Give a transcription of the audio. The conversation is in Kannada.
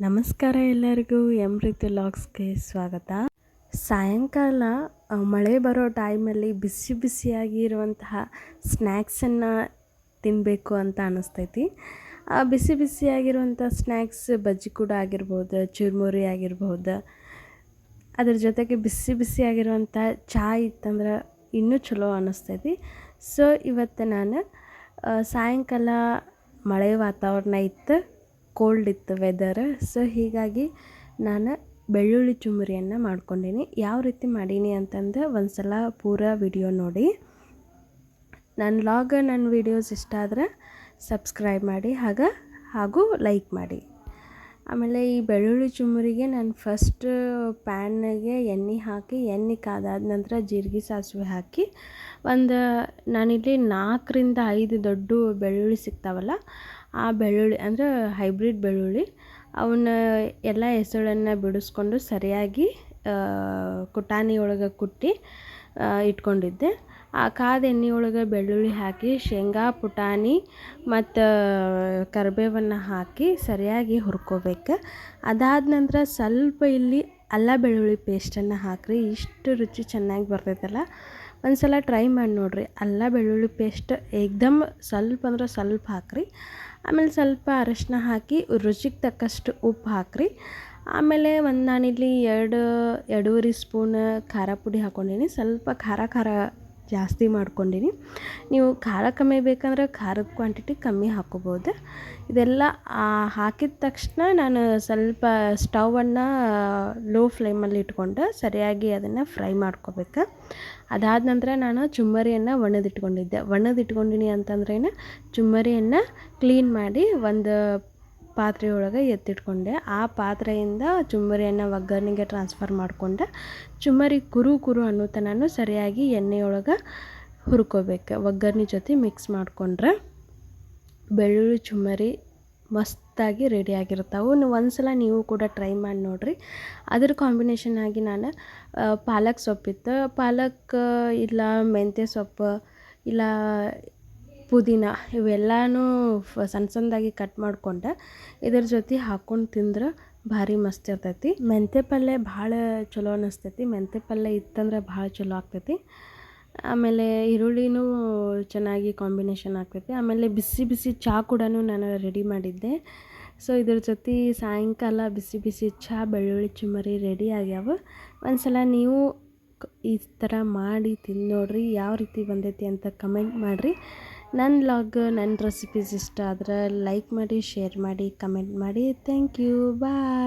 ನಮಸ್ಕಾರ ಎಲ್ಲರಿಗೂ ಎಮ್ರಿತ್ ಲಾಗ್ಸ್ಗೆ ಸ್ವಾಗತ. ಸಾಯಂಕಾಲ ಮಳೆ ಬರೋ ಟೈಮಲ್ಲಿ ಬಿಸಿ ಬಿಸಿಯಾಗಿರುವಂತಹ ಸ್ನ್ಯಾಕ್ಸನ್ನು ತಿನ್ನಬೇಕು ಅಂತ ಅನ್ನಿಸ್ತೈತಿ ಆ, ಬಿಸಿ ಬಿಸಿಯಾಗಿರುವಂಥ ಸ್ನ್ಯಾಕ್ಸ್ ಬಜ್ಜಿ ಕೂಡ ಆಗಿರ್ಬೋದು, ಚುರ್ಮುರಿ ಆಗಿರ್ಬೋದು. ಅದ್ರ ಜೊತೆಗೆ ಬಿಸಿ ಬಿಸಿಯಾಗಿರುವಂಥ ಚಹಾ ಇತ್ತಂದ್ರೆ ಇನ್ನೂ ಚಲೋ ಅನ್ನಿಸ್ತೈತಿ ಸೊ ಇವತ್ತು ನಾನು ಸಾಯಂಕಾಲ ಮಳೆ ವಾತಾವರಣ ಇತ್ತು. ಕೋಲ್ಡ್ ಇತ್ತು ವೆದರ್ ಸೊ ಹೀಗಾಗಿ ನಾನು ಬೆಳ್ಳುಳ್ಳಿ ಚುಮರಿಯನ್ನು ಮಾಡ್ಕೊಂಡೀನಿ. ಯಾವ ರೀತಿ ಮಾಡೀನಿ ಅಂತಂದ್ರೆ ಒಂದು ಸಲ ಪೂರ ವಿಡಿಯೋ ನೋಡಿ. ನನ್ನ ಲಾಗ್ ನನ್ನ ವೀಡಿಯೋಸ್ ಇಷ್ಟ ಆದರೆ ಸಬ್ಸ್ಕ್ರೈಬ್ ಮಾಡಿ, ಹಾಗೆ, ಹಾಗೂ ಲೈಕ್ ಮಾಡಿ. ಆಮೇಲೆ ಈ ಬೆಳ್ಳುಳ್ಳಿ ಚುಮರಿಗೆ ನಾನು ಫಸ್ಟ್ ಪ್ಯಾನ್ಗೆ ಎಣ್ಣೆ ಹಾಕಿ, ಎಣ್ಣೆ ಕಾದಾದ ನಂತರ ಜೀರಿಗೆ ಸಾಸಿವೆ ಹಾಕಿ, ಒಂದು ನಾನಿಲ್ಲಿ ನಾಲ್ಕರಿಂದ ಐದು ದೊಡ್ಡ ಬೆಳ್ಳುಳ್ಳಿ ಸಿಗ್ತಾವಲ್ಲ, ಆ ಬೆಳ್ಳುಳ್ಳಿ ಅಂದರೆ ಹೈಬ್ರಿಡ್ ಬೆಳ್ಳುಳ್ಳಿ, ಅವನ್ನ ಎಲ್ಲ ಹೆಸಳನ್ನು ಬಿಡಿಸ್ಕೊಂಡು ಸರಿಯಾಗಿ ಕುಟಾಣಿ ಒಳಗೆ ಕುಟ್ಟಿ ಇಟ್ಕೊಂಡಿದ್ದೆ. ಆ ಕಾದ ಎಣ್ಣೆ ಒಳಗೆ ಬೆಳ್ಳುಳ್ಳಿ ಹಾಕಿ, ಶೇಂಗಾ, ಪುಟಾಣಿ ಮತ್ತು ಕರಿಬೇವನ್ನು ಹಾಕಿ ಸರಿಯಾಗಿ ಹುರ್ಕೋಬೇಕು. ಅದಾದ ನಂತರ ಸ್ವಲ್ಪ ಇಲ್ಲಿ ಅಲ್ಲ ಬೆಳ್ಳುಳ್ಳಿ ಪೇಸ್ಟನ್ನು ಹಾಕ್ರಿ, ಇಷ್ಟು ರುಚಿ ಚೆನ್ನಾಗಿ ಬರ್ತೈತಲ್ಲ. ಒಂದು ಸಲ ಟ್ರೈ ಮಾಡಿ ನೋಡಿರಿ. ಅಲ್ಲ ಬೆಳ್ಳುಳ್ಳಿ ಪೇಸ್ಟ್ ಏಕ್ದಮ್ ಸ್ವಲ್ಪ ಅಂದ್ರೆ ಸ್ವಲ್ಪ ಹಾಕ್ರಿ. ಆಮೇಲೆ ಸ್ವಲ್ಪ ಅರಶಿನ ಹಾಕಿ, ರುಚಿಗೆ ತಕ್ಕಷ್ಟು ಉಪ್ಪು ಹಾಕ್ರಿ. ಆಮೇಲೆ ಒಂದು ನಾನಿಲ್ಲಿ ಎರಡು ಎರಡೂವರೆ ಸ್ಪೂನ್ ಖಾರ ಪುಡಿ ಹಾಕ್ಕೊಂಡೀನಿ ಸ್ವಲ್ಪ ಖಾರ ಖಾರ ಜಾಸ್ತಿ ಮಾಡ್ಕೊಂಡಿನಿ. ನೀವು ಖಾರ ಕಮ್ಮಿ ಬೇಕಂದ್ರೆ ಖಾರದ ಕ್ವಾಂಟಿಟಿ ಕಮ್ಮಿ ಹಾಕ್ಕೋಬೋದು ಇದೆಲ್ಲ ಹಾಕಿದ ತಕ್ಷಣ ನಾನು ಸ್ವಲ್ಪ ಸ್ಟವನ್ನು ಲೋ ಫ್ಲೇಮಲ್ಲಿ ಇಟ್ಕೊಂಡು ಸರಿಯಾಗಿ ಅದನ್ನು ಫ್ರೈ ಮಾಡ್ಕೋಬೇಕು. ಅದಾದ ನಂತರ ನಾನು ಚುಮ್ಮರಿಯನ್ನು ಒಣದಿಟ್ಕೊಂಡಿದ್ದೆ ಒಣದಿಟ್ಕೊಂಡಿನಿ ಅಂತಂದ್ರೇನು? ಚುಮ್ಮರಿಯನ್ನು ಕ್ಲೀನ್ ಮಾಡಿ ಒಂದು ಪಾತ್ರೆ ಒಳಗೆ ಎತ್ತಿಟ್ಕೊಂಡೆ. ಆ ಪಾತ್ರೆಯಿಂದ ಚುಮ್ಮರಿಯನ್ನು ಒಗ್ಗರಣೆಗೆ ಟ್ರಾನ್ಸ್ಫರ್ ಮಾಡಿಕೊಂಡೆ. ಚುಮ್ಮರಿ ಕುರು ಕುರು ಅನ್ನೋ ತನಕ ಸರಿಯಾಗಿ ಎಣ್ಣೆಯೊಳಗೆ ಹುರ್ಕೋಬೇಕು. ಒಗ್ಗರಣೆ ಜೊತೆ ಮಿಕ್ಸ್ ಮಾಡಿಕೊಂಡ್ರೆ ಬೆಳ್ಳುಳ್ಳಿ ಚುಮ್ಮರಿ ಮಸ್ತಾಗಿ ರೆಡಿಯಾಗಿರ್ತಾವೆ ನೀವು ಒಂದ್ಸಲ ನೀವು ಕೂಡ ಟ್ರೈ ಮಾಡಿ ನೋಡಿರಿ. ಅದ್ರ ಕಾಂಬಿನೇಷನ್ ಆಗಿ ನಾನು ಪಾಲಕ್ ಸೊಪ್ಪಿತ್ತು. ಪಾಲಕ್ ಇಲ್ಲ ಮೆಂತ್ಯ ಸೊಪ್ಪು, ಇಲ್ಲ ಪುದೀನ ಇವೆಲ್ಲನೂ ಸಣ್ಣ ಸಣ್ಣದಾಗಿ ಕಟ್ ಮಾಡಿಕೊಂಡೆ. ಇದ್ರ ಜೊತೆ ಹಾಕ್ಕೊಂಡು ತಿಂದ್ರೆ ಭಾರಿ ಮಸ್ತ್ ಇರ್ತೈತಿ. ಮೆಂತ್ಯ ಪಲ್ಯ ಭಾಳ ಚಲೋ ಅನ್ನಿಸ್ತೈತಿ ಮೆಂತ್ಯ ಪಲ್ಯ ಇತ್ತಂದ್ರೆ ಭಾಳ ಚಲೋ ಆಗ್ತೈತಿ. ಆಮೇಲೆ ಈರುಳ್ಳಿನೂ ಚೆನ್ನಾಗಿ ಕಾಂಬಿನೇಷನ್ ಆಗ್ತೈತಿ. ಆಮೇಲೆ ಬಿಸಿ ಬಿಸಿ ಚಹಾ ಕೂಡ ನಾನು ರೆಡಿ ಮಾಡಿದ್ದೆ. ಸೊ ಇದ್ರ ಜೊತೆ ಸಾಯಂಕಾಲ ಬಿಸಿ ಬಿಸಿ ಚಹಾ ಬೆಳ್ಳುಳ್ಳಿ ಚುಮರಿ ರೆಡಿ ಆಗ್ಯಾವ. ಒಂದ್ಸಲ ನೀವು ಕ- ಈ ಥರ ಮಾಡಿ ತಿಂದು ನೋಡ್ರಿ, ಯಾವ ರೀತಿ ಬಂದೈತಿ ಅಂತ ಕಮೆಂಟ್ ಮಾಡಿರಿ. ನನ್ನ ಲಾಗ್, ನನ್ನ ರೆಸಿಪೀಸ್ ಇಷ್ಟ ಆದ್ರೆ ಲೈಕ್ ಮಾಡಿ ಶೇರ್ ಮಾಡಿ ಕಮೆಂಟ್ ಮಾಡಿ. Thank you bye